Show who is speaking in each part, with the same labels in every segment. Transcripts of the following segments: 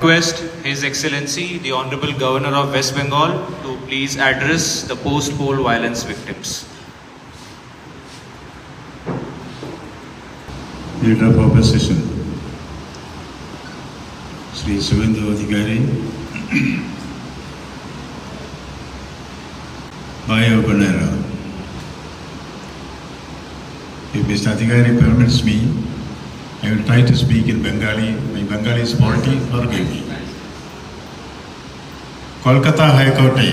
Speaker 1: request His Excellency, the Honorable Governor of West Bengal, to please address the post-poll violence victims.
Speaker 2: Leader of Opposition, Sri Suvendu Adhikari, Bayo Banera. If Mr. Adhikari permits me, I will try to speak in Bengali. My Bengali is faulty, forgive me. Kolkata হাইকোর্টে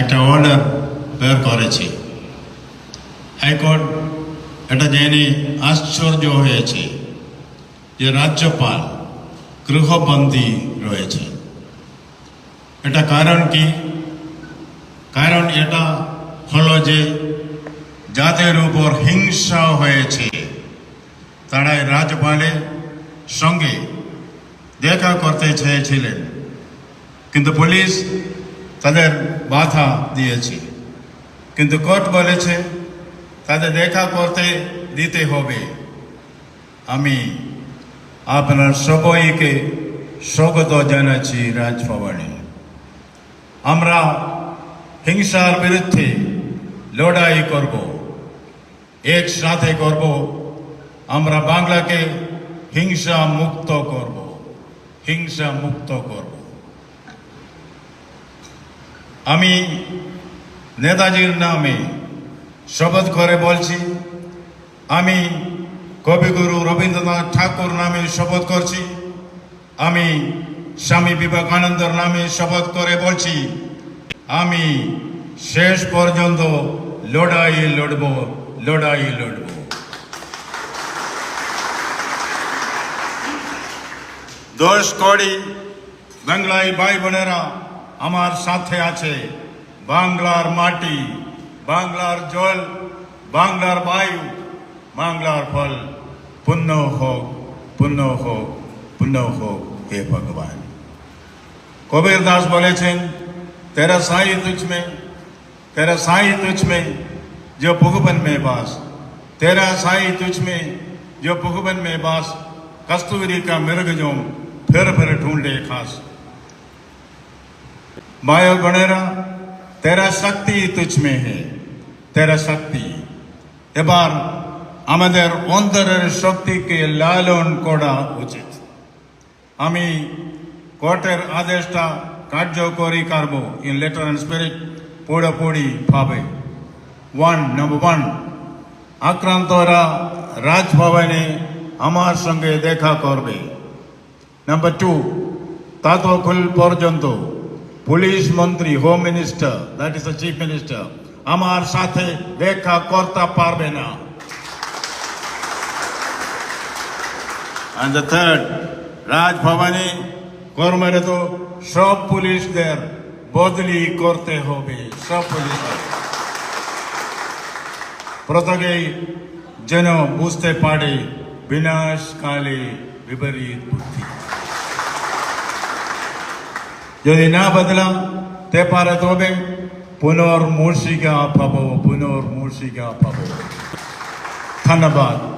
Speaker 2: একটা order বের করেছে high court এটা জেনে আশ্চর্য হয়েছে যে রাজ্যপাল গৃহবন্দী রয়েছে এটা কারণ কি কারণ এটা হলো যে যাদের উপর হিংসা হয়েছে তারাই রাজ্যপালের সঙ্গে দেখা করতে চেয়েছিলেন। কিন্তু পুলিশ তাদের বাধা দিয়েছে। কিন্তু কোর্ট বলেছে, তাদের দেখা করতে দিতে হবে। আমি আপনার সবাইকে স্বাগত জানাচ্ছি রাজভবনে। আমরা হিংসার বিরুদ্ধে লড়াই করব, একসাথে করব আমরা বাংলাকে হিংসা মুক্ত করব। হিংসা মুক্ত করব। আমি নেতাজির নামে শপথ করে বলছি, আমি কবিগুরু রবীন্দ্রনাথ ঠাকুর নামে শপথ করছি, আমি স্বামী বিবেকানন্দর নামে শপথ করে বলছি, আমি শেষ পর্যন্ত লড়াই লড়ব লড়াই লড়ব। દોષ કોડી બંગલાઈ ભાઈ બનેરા અમાર સાથે આછે બાંગ્લાર માટી બાંગ્લાર જલ બાંગ્લાર વાયુ બાંગ્લાર ફલ પુનઃ હોક પુનઃ હોક પુનઃ હોક હે ભગવાન કબીરદાસ બોલે છે તેરા સાઈ તુજ મેં તેરા સાઈ તુજ મેં जो पुगबन में बास तेरा साई तुझ में जो पुगबन में बास कस्तूरी का मृग जोम फिर फिर ढूंढे खास मायो गणेरा तेरा शक्ति तुझ में है तेरा শক্তি এবার আমাদের অন্তরের শক্তিকে লালন করা উচিত আমি কোর্টের আদেশটা কার্যকরী করব ইন লেটার অ্যান্ড স্পিরিট পুরোপুরি ভাবে ওয়ান নম্বর ওয়ান আক্রান্তরা রাজভবনে আমার সঙ্গে দেখা করবে নাম্বার টু ততক্ষণ পর্যন্ত পুলিশ মন্ত্রী home minister that is the chief minister আমার সাথে দেখা করতে পারবে না And the third, রাজভবনে কর্মরত সব পুলিশদের বদলি করতে হবে সব পুলিশদের প্রত্যেকেই যেন বুঝতে পারে বিনাশকালে বিপরীত বুদ্ধি यदि न बदला ते पारे तो भी पुनर्मूर्षिका भवो पुनर्मूर्षिका भवो धन्यवाद